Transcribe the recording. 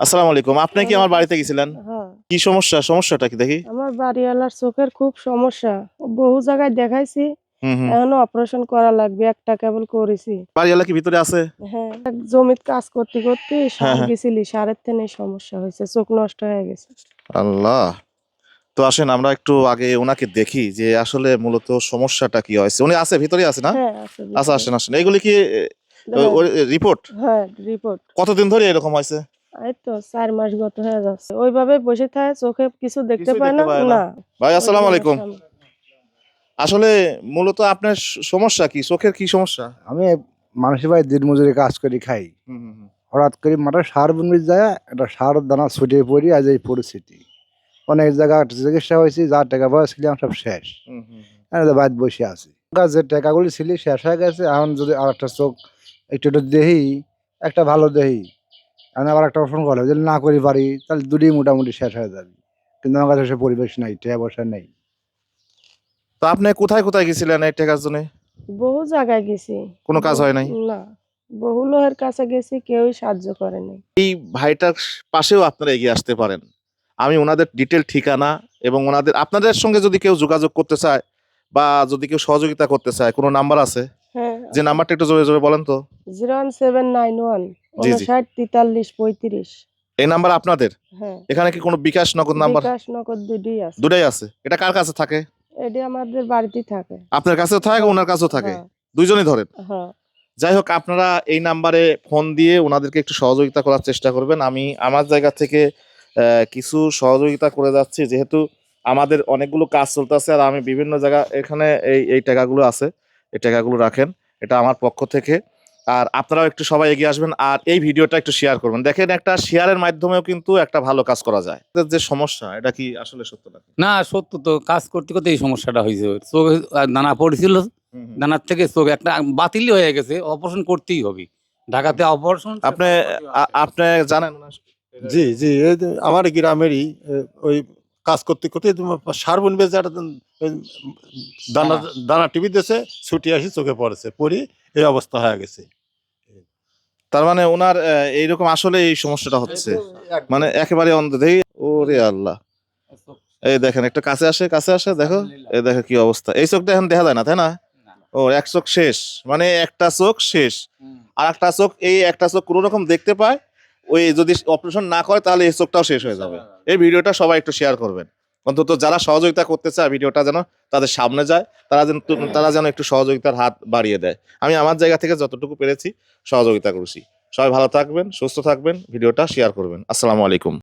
আসসালামু আলাইকুম। আপনি কি আমার বাড়িতে গেছিলেন? হ্যাঁ। কি সমস্যা? সমস্যাটা কি দেখি? আমার বাড়িওয়ালার চোখের খুব সমস্যা। বহু জায়গায় দেখাইছি। এখনও অপারেশন করা লাগবে একটা কেবল করেছি। বাড়িওয়ালা কি ভিতরে আছে? হ্যাঁ জমিত কাজ করতে করতে সার হ্যাঁ। গেছিলি সারের থেকে সমস্যা হয়েছে চোখ নষ্ট হয়ে গেছে। আল্লাহ। তো আসেন আমরা একটু আগে ওনাকে দেখি যে আসলে মূলত সমস্যাটা কি হয়েছে। উনি আছে ভিতরে আছে না? হ্যাঁ আচ্ছা আসেন আসেন। এগুলি কি রিপোর্ট? হ্যাঁ রিপোর্ট। কতদিন ধরে এরকম হয়েছে? এই তো চার মাস গত হয়ে যাচ্ছে। ওইভাবে বসে থাকে চোখে কিছু দেখতে পায় না না। না। ভাই আসসালামু আলাইকুম। আসলে মূলত আপনার সমস্যা কি? চোখের কি সমস্যা? আমি মানুষের বাড়ি দিন মজুরি কাজ করি খাই। হুম হুম হুম। হঠাৎ করে মাঠে সার বনবি যায় একটা সার দানা ছুটিয়ে পড়ি আজ এই পরিস্থিতি। অনেক জায়গা চিকিৎসা হয়েছি যা টাকা পয়সা ছিলাম সব শেষ। বাদ বসে আছি। যে টাকাগুলি ছিল শেষ হয়ে গেছে এখন যদি আর একটা চোখ একটু একটু দেহি একটা ভালো দেহি এখন আবার একটা অপশন করে যদি না করি পারি তাহলে দুটি মোটামুটি শেষ হয়ে যাবে। কিন্তু আমার কাছে সে পরিবেশ নাই টাকা পয়সা নেই। তো আপনি কোথায় কোথায় গেছিলেন এই টাকার জন্য? বহু জায়গায় গেছি। কোনো কাজ হয় নাই? না। বহু লোকের কাছে গেছি কেউই সাহায্য করেনি এই ভাইটার পাশেও আপনারা এগিয়ে আসতে পারেন। আমি ওনাদের ডিটেল ঠিকানা এবং ওনাদের আপনাদের সঙ্গে যদি কেউ যোগাযোগ করতে চায় বা যদি কেউ সহযোগিতা করতে চায় কোনো নাম্বার আছে? হ্যাঁ। যে নাম্বারটা একটু জোরে জোরে বলেন তো। Zero one seven nine one. জি, জি। উনষাট তেতাল্লিশ পঁয়ত্রিশ। এই নাম্বার আপনাদের? হ্যাঁ। এখানে কি কোনো বিকাশ নগদ নাম্বার? বিকাশ নগদ দুটোই আছে। দুটাই আছে। এটা কার কাছে থাকে? এটি আমাদের বাড়িতেই থাকে। আপনার কাছেও থাকে ওনার কাছেও থাকে? হ্যাঁ, দুইজনই ধরেন? হ্যাঁ। যাই হোক আপনারা এই নাম্বারে ফোন দিয়ে ওনাদেরকে একটু সহযোগিতা করার চেষ্টা করবেন। আমি আমার জায়গা থেকে আহ, কিছু সহযোগিতা করে যাচ্ছি। যেহেতু আমাদের অনেকগুলো কাজ চলতেছে আর আমি বিভিন্ন জায়গা এখানে এই এই টাকাগুলো আছে। এই টাকাগুলো রাখেন। এটা আমার পক্ষ থেকে। আর আপনারাও একটু সবাই এগিয়ে আসবেন আর এই ভিডিওটা একটু শেয়ার করবেন। দেখেন একটা শেয়ারের মাধ্যমেও কিন্তু একটা ভালো কাজ করা যায়। যে সমস্যা এটা কি আসলে সত্য না সত্য তো। কাজ করতে করতে এই সমস্যাটা হয়েছে। চোখে দানা পড়েছিল। দানার থেকে চোখ একটা বাতিলই হয়ে গেছে। অপারেশন করতেই হবে। ঢাকাতে অপারেশন আপনি আপনি জানেন? না? জি। জি আমার গ্রামেরই ওই কাজ করতে করতে তোমার সার বনবে যে একটা দানা দানা টিভি দিয়েছে ছুটি আসি চোখে পড়েছে পড়ি এই অবস্থা হয়ে গেছে। তার মানে ওনার এইরকম আসলে এই সমস্যাটা হচ্ছে। মানে একেবারে অন্ধ দেখি ওরে আল্লাহ। এই দেখেন একটা কাছে আসে কাছে আসে দেখো। এই দেখো কি অবস্থা। এই চোখটা এখন দেখা যায় না তাই না? ও এক চোখ শেষ। মানে একটা চোখ শেষ। আর একটা চোখ এই একটা চোখ কোনো রকম দেখতে পায় ওই যদি অপারেশন না করে, তাহলে এই চোখটাও শেষ হয়ে যাবে। এই ভিডিওটা সবাই একটু শেয়ার করবেন। অন্তত যারা সহযোগিতা করতে চায়, ভিডিওটা যেন তাদের সামনে যায়, তারা যেন তারা যেন একটু সহযোগিতার হাত বাড়িয়ে দেয়। আমি আমার জায়গা থেকে যতটুকু পেরেছি, সহযোগিতা করছি। সবাই ভালো থাকবেন, সুস্থ থাকবেন, ভিডিওটা শেয়ার করবেন। আসসালামু আলাইকুম।